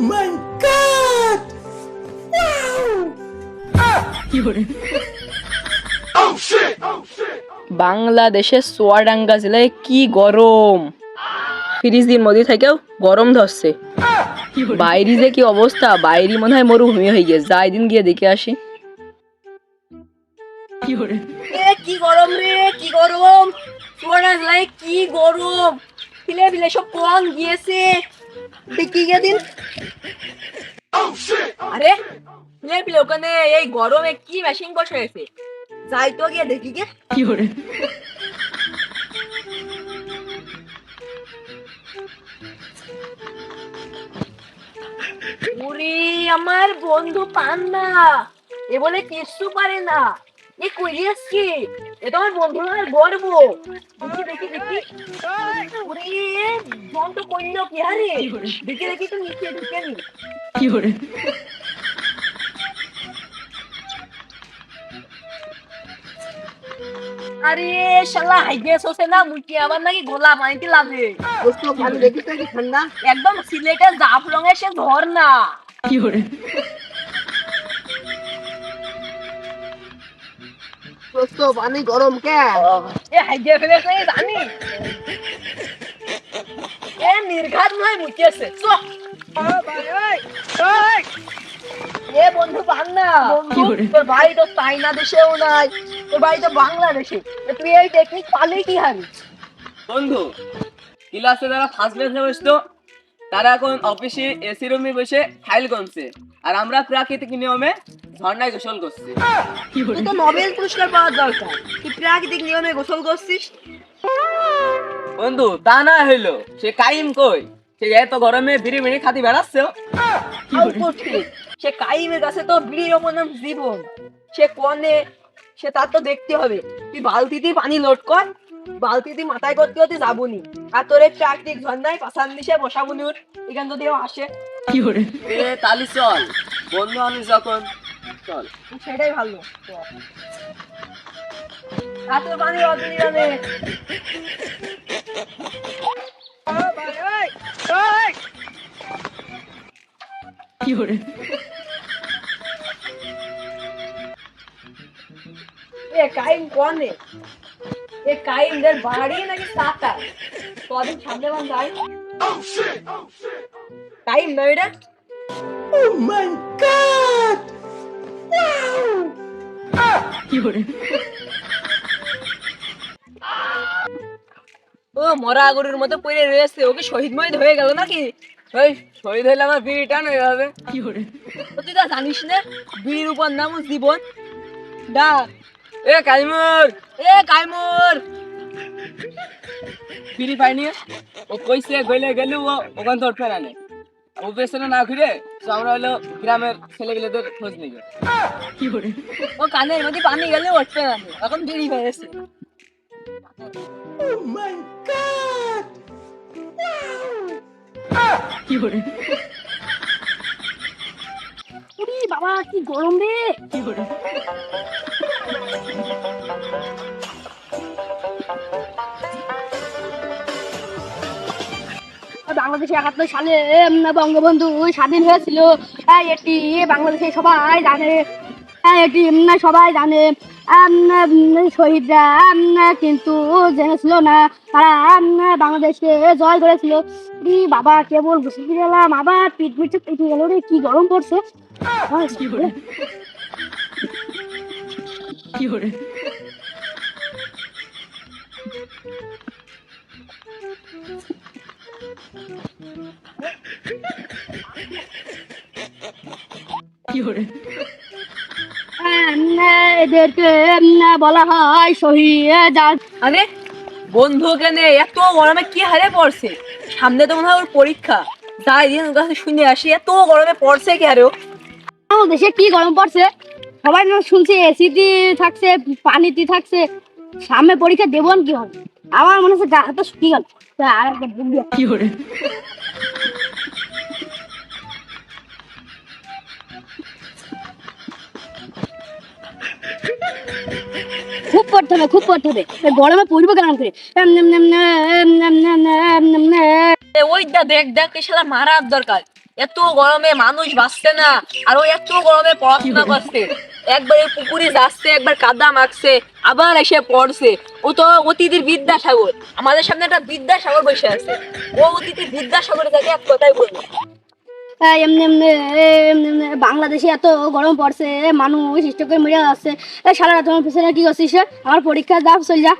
my god! বাংলাদেশের সোয়াডাঙ্গা জেলায় কি গরম? ফ্রিজের মধ্যে থেকেও গরম ধরছে। বাইরে যে কি অবস্থা বাইরে মনে হয় মরুভূমি হয়ে গেছে। যাই দিন গিয়ে দেখে আসি। কি গরম রে কি গরম? লাই কি গরম? ফিলে ফিলে সব কম গিয়েছে। দেখি গিয়ে দিন। আরে ফিলে ওখানে এই গরমে কি মেশিন বসে গেছে যাই তো গিয়ে দেখি গে। ওরে? আমার বন্ধু পান্না এ বলে কিচ্ছু পারে না। এ কই আসছে এ তো আমার বন্ধু আমার গর্ব দেখি দেখি দেখি। ওরে জন তো কইলো কি আরে দেখি দেখি তো নিচে ঢুকে নি। আরে শালা হাইগেস হচ্ছে না মুখে আবার নাকি গোলা পানিতে লাগে। ঠান্ডা। একদম সিলেটের জাফলং এ সে ধর না। কি করে? দোস্ত পানি গরম কে? এ হাইগে ফেলেছে জানি। এ নির্ঘাত নয় মুখেছে চো বাবা ওই ওই। এ বন্ধু বান্না বন্ধু তোর ভাই তো চাইনা দেশেও নাই তোর ভাই তো বাংলাদেশে। তুই এই টেকনিক পালি কি হারি বন্ধু ক্লাসে যারা ফার্স্ট বেঞ্চে বসতো তারা এখন অফিসে এসি রুমে বসে ফাইল গুনছে। আর আমরা প্রাকৃতিক নিয়মে ঝর্ণায় গোসল করছি। তুই তো নোবেল পুরস্কার পাওয়ার দরকার। তুই প্রাকৃতিক নিয়মে গোসল করছিস? বন্ধু তা না হইল। সে কাইম কই? সে এত গরমে বিড়ি বিড়ি খাতি বেড়াচ্ছে সে কাইমের কাছে তো বিড়ির জীবন। সে কনে সে তার তো দেখতে হবে। তুই বালতিতে পানি লোড কর বালতিতে মাথায় করতে হতে যাবনি। আর তোর এই প্রাকৃতিক ঝর্ণায় পাশান দিশে বসাবনি ওর এখান যদি আসে। এ তালি চল। বন্ধু আমি যখন চল। সেটাই ভালো। আর কাইম কনে? এ কাইম দের বাড়ি নাকি সাতা কদিন साता तो अभी কাইম बंद oh ও মরা গরুর মতো পড়ে রয়েছে। ওকে শহীদ মহিদ হয়ে গেল নাকি? ওই শহীদ হলে আমার বিড়ি টান হয়ে যাবে কি করে? তুই তা জানিস না বীর উপর নাম জীবন। দা এ কাইমুর এ কাইমুর। বিড়ি পাইনি। ও কইছে গইলে গেলে ও ওখান তোর ফেরা নেই। ও পেছনে না ঘুরে তো আমরা হলো গ্রামের ছেলেগুলোদের খোঁজ নিবে। ও কানের মধ্যে পানি গেলে উঠবে না এখন দেরি গেছে। Oh my god! উরি বাবা কি গরম রে! বাংলাদেশে একাত্তর সালে বঙ্গবন্ধু স্বাধীন হয়েছিল। হ্যাঁ, এটি বাংলাদেশে সবাই জানে। হ্যাঁ, এটি সবাই জানে। শহীদরা কিন্তু জেনেছিল না। তারা উম, বাংলাদেশকে জয় করেছিল। বাবা কেবল বসে গেলাম আবার পিঠ পিঠে পিঠে গেল রে কি গরম পড়ছে। এদেরকে বলা হয় আরে বন্ধু কেনে এত গরমে কি হারে পড়ছে? সামনে তো মনে হয় ওর পরীক্ষা। যাই দিন ওর কাছে শুনে আসি এত গরমে পড়ছে কি আরে দেশে কি গরম পড়ছে? সবাই শুনছে এসিতে থাকছে পানিটি থাকছে সামনে পরীক্ষা দেবো কি হবে আমার মনে হচ্ছে গা হাতে শুকিয়ে গেল আর একটা বুক কি করে খুব পড়তে হবে খুব পড়তে হবে গরমে পড়বে কেমন করে ওইটা দেখ দেখ সেটা মারার দরকার এত গরমে মানুষ বাঁচছে না আর ওই এত গরমে পড়াশোনা করছে একবার এই পুকুরে যাচ্ছে একবার কাদা মাখছে আবার এসে পড়ছে। ও তো অতিথির বিদ্যাসাগর। আমাদের সামনে একটা বিদ্যাসাগর বসে আছে। ও অতিথির বিদ্যাসাগরে তাকে এক কথাই বলব। এমনি এমনি এমনি এমনি বাংলাদেশে এত গরম পড়ছে মানুষ স্টকে মরে যাচ্ছে সারা রাত তোমার পিছনে কি করছিস? আমার পরীক্ষা যা চল যা।